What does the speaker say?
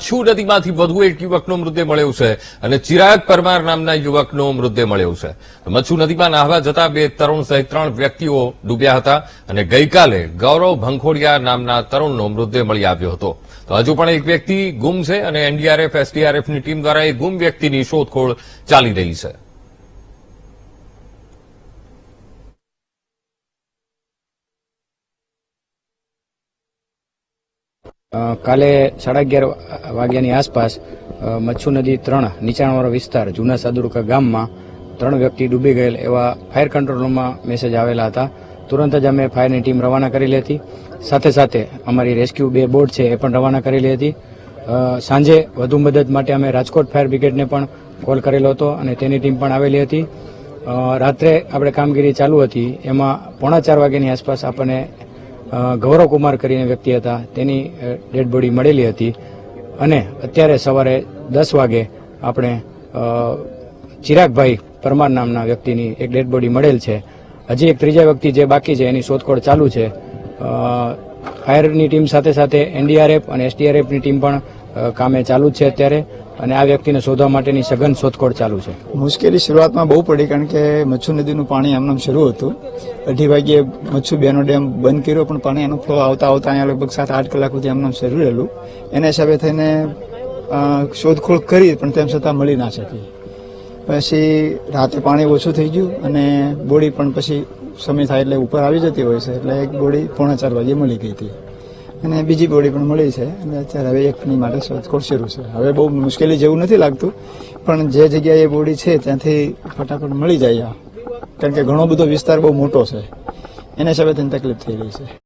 મચ્છુ નદીમાંથી વધુ એક યુવકનો મૃતદેહ મળ્યો છે અને ચિરાગ પરમાર નામના યુવકનો મૃતદેહ મળ્યો છે. મચ્છુ નદીમાં નાહવા જતા બે તરુણ સહિત ત્રણ વ્યક્તિઓ ડૂબ્યા હતા અને ગઈકાલે ગૌરવ ભંખોડિયા નામના તરુણનો મૃતદેહ મળી આવ્યો હતો. તો હજુ પણ એક વ્યક્તિ ગુમ છે અને એનડીઆરએફ, એસડીઆરએફની ટીમ દ્વારા એ ગુમ વ્યક્તિની શોધખોળ ચાલી રહી છે. કાલે સાડા અગિયાર વાગ્યાની આસપાસ મચ્છુ નદી ત્રણ, નીચાણવાળો વિસ્તાર, જૂના સાદુરકા ગામમાં ત્રણ વ્યક્તિ ડૂબી ગયેલ એવા ફાયર કંટ્રોલ રૂમમાં મેસેજ આવેલા હતા. તુરંત જ અમે ફાયરની ટીમ રવાના કરેલી હતી. સાથે સાથે અમારી રેસ્ક્યુ બે બોટ છે એ પણ રવાના કરેલી હતી. સાંજે વધુ મદદ માટે અમે રાજકોટ ફાયર બ્રિગેડને પણ કોલ કરેલો હતો અને તેની ટીમ પણ આવેલી હતી. રાત્રે આપણે કામગીરી ચાલુ હતી. એમાં પોણા ચાર વાગ્યાની આસપાસ આપણને અ, ગૌરવકુમાર કરીને વ્યક્તિ હતા. તેની ડેડ બોડી મળેલી હતી. અને અત્યારે સવારે દસ વાગે આપણે ચિરાગભાઈ પરમાર નામના વ્યક્તિની એક ડેડ બોડી મળેલ છે. હજી એક ત્રીજા વ્યક્તિ જે બાકી છે એની શોધખોળ ચાલુ છે. ફાયરની ટીમ સાથે સાથે એનડીઆરએફ અને એસડીઆરએફની ટીમ પણ કામે ચાલુ છે અત્યારે અને આ વ્યક્તિને શોધવા માટેની સઘન શોધખોળ ચાલુ છે. મુશ્કેલી શરૂઆતમાં બહુ પડી કારણ કે મચ્છુ નદીનું પાણી આમ શરૂ હતું. અઢી વાગ્યે મચ્છુ બેનો ડેમ બંધ કર્યો, પણ પાણી એનો ફ્લો આવતા આવતા અહીંયા લગભગ સાત આઠ કલાક સુધી આમનામ શરૂ રહેલું એના હિસાબે થઈને શોધખોળ કરી, પણ તેમ છતાં મળી ના શકી. પછી રાતે પાણી ઓછું થઈ ગયું અને બોડી પણ પછી સમય થાય એટલે ઉપર આવી જતી હોય છે, એટલે એક બોડી પોણા ચાર વાગે મળી ગઈ હતી. અને બીજી બોડી પણ મળી છે. અને અત્યારે હવે એકની માટે શોધખોળ શરૂ છે. હવે બહુ મુશ્કેલી જેવું નથી લાગતું, પણ જે જગ્યાએ બોડી છે, ત્યાંથી ફટાફટ મળી જાય. કારણ કે ઘણો બધો વિસ્તાર બહુ મોટો છે. એના હિસાબે તેને તકલીફ થઈ રહી છે.